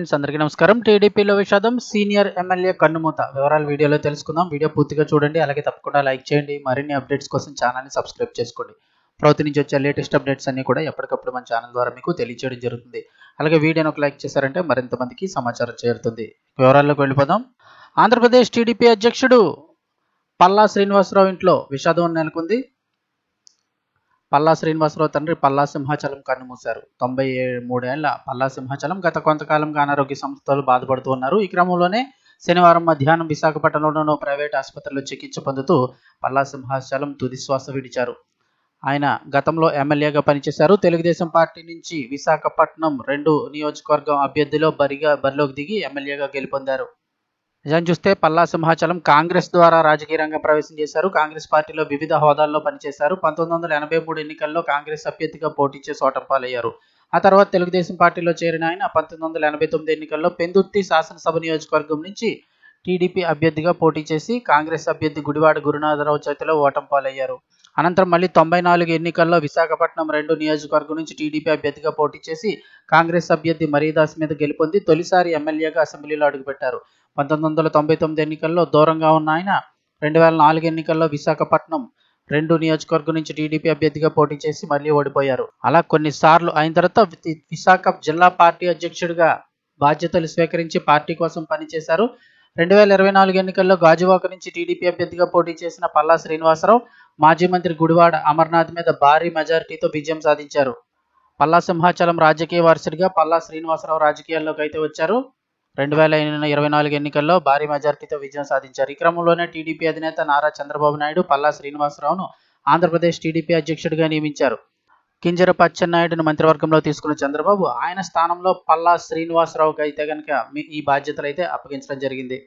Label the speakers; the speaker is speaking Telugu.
Speaker 1: అందరికీ నమస్కారం. టీడీపీలో విషాదం సీనియర్ ఎమ్మెల్యే కన్నుమూత. వివరాలు వీడియోలో తెలుసుకుందాం. వీడియో పూర్తిగా చూడండి. అలాగే తప్పకుండా లైక్ చేయండి. మరిన్ని అప్డేట్స్ కోసం ఛానల్ని సబ్స్క్రైబ్ చేసుకోండి. ప్రభుత్వం నుంచి వచ్చే లేటెస్ట్ అప్డేట్స్ అన్ని కూడా ఎప్పటికప్పుడు మన ఛానల్ ద్వారా మీకు తెలియజేయడం జరుగుతుంది. అలాగే వీడియోని ఒక లైక్ చేశారంటే మరింత మందికి సమాచారం చేరుతుంది. వివరాల్లోకి వెళ్ళిపోదాం. ఆంధ్రప్రదేశ్ టీడీపీ అధ్యక్షుడు పల్లా శ్రీనివాసరావు ఇంట్లో విషాదం నెలకొంది. పల్లా శ్రీనివాసరావు తండ్రి పల్లా సింహాచలం కన్నుమూశారు తొంభై మూడేళ్ళ పల్లా సింహాచలం గత కొంతకాలంగా అనారోగ్య సంస్థలు బాధపడుతూ ఉన్నారు. ఈ క్రమంలోనే శనివారం మధ్యాహ్నం విశాఖపట్నంలోనూ ప్రైవేట్ ఆసుపత్రిలో చికిత్స పొందుతూ పల్లా సింహాచలం తుది శ్వాస విడిచారు. ఆయన గతంలో ఎమ్మెల్యేగా పనిచేశారు. తెలుగుదేశం పార్టీ నుంచి విశాఖపట్నం రెండు నియోజకవర్గం అభ్యర్థిలో బరిగా బరిలోకి దిగి ఎమ్మెల్యేగా గెలుపొందారు. నిజం చూస్తే పల్లా సింహాచలం కాంగ్రెస్ ద్వారా రాజకీయ రంగం ప్రవేశం చేశారు. కాంగ్రెస్ పార్టీలో వివిధ హోదాల్లో పనిచేశారు. పంతొమ్మిది వందల ఎనభై మూడు ఎన్నికల్లో కాంగ్రెస్ అభ్యర్థిగా పోటీ చేసి ఓటమి ఆ తర్వాత తెలుగుదేశం పార్టీలో చేరిన ఆయన పంతొమ్మిది వందల ఎనభై తొమ్మిది ఎన్నికల్లో పెందుర్తి శాసనసభ నియోజకవర్గం నుంచి టీడీపీ అభ్యర్థిగా పోటీ చేసి కాంగ్రెస్ అభ్యర్థి గుడివాడ గురునాథరావు చేతిలో ఓటంపాలయ్యారు. అనంతరం మళ్ళీ తొంభై నాలుగు ఎన్నికల్లో విశాఖపట్నం రెండు నియోజకవర్గం నుంచి టీడీపీ అభ్యర్థిగా పోటీ చేసి కాంగ్రెస్ అభ్యర్థి మరీదాస్ మీద గెలుపొంది తొలిసారి ఎమ్మెల్యేగా అసెంబ్లీలో అడుగుపెట్టారు. పంతొమ్మిది వందల తొంభై తొమ్మిది ఎన్నికల్లో దూరంగా ఉన్న ఆయన రెండు వేల నాలుగు ఎన్నికల్లో విశాఖపట్నం రెండు నియోజకవర్గం నుంచి టీడీపీ అభ్యర్థిగా పోటీ చేసి మళ్ళీ ఓడిపోయారు. అలా కొన్నిసార్లు అయిన తర్వాత విశాఖ జిల్లా పార్టీ అధ్యక్షుడిగా బాధ్యతలు స్వీకరించి పార్టీ కోసం పనిచేశారు. రెండు వేల ఇరవై నాలుగు ఎన్నికల్లో గాజువాక నుంచి టీడీపీ అభ్యర్థిగా పోటీ చేసిన పల్లా శ్రీనివాసరావు మాజీ మంత్రి గుడివాడ అమర్నాథ్ మీద భారీ మెజారిటీతో విజయం సాధించారు. పల్లా సింహాచలం రాజకీయ వారసుడిగా పల్లా శ్రీనివాసరావు రాజకీయాల్లోకి అయితే వచ్చారు. రెండు వేల ఇరవై నాలుగు ఎన్నికల్లో భారీ మెజార్టీతో విజయం సాధించారు. ఈ క్రమంలోనే టీడీపీ అధినేత నారా చంద్రబాబు నాయుడు పల్లా శ్రీనివాసరావును ఆంధ్రప్రదేశ్ టీడీపీ అధ్యక్షుడిగా నియమించారు. కింజరపు అచ్చెన్నాయుడును మంత్రివర్గంలో తీసుకున్న చంద్రబాబు ఆయన స్థానంలో పల్లా శ్రీనివాసరావుకి అయితే కనుక ఈ బాధ్యతలు అయితే అప్పగించడం జరిగింది.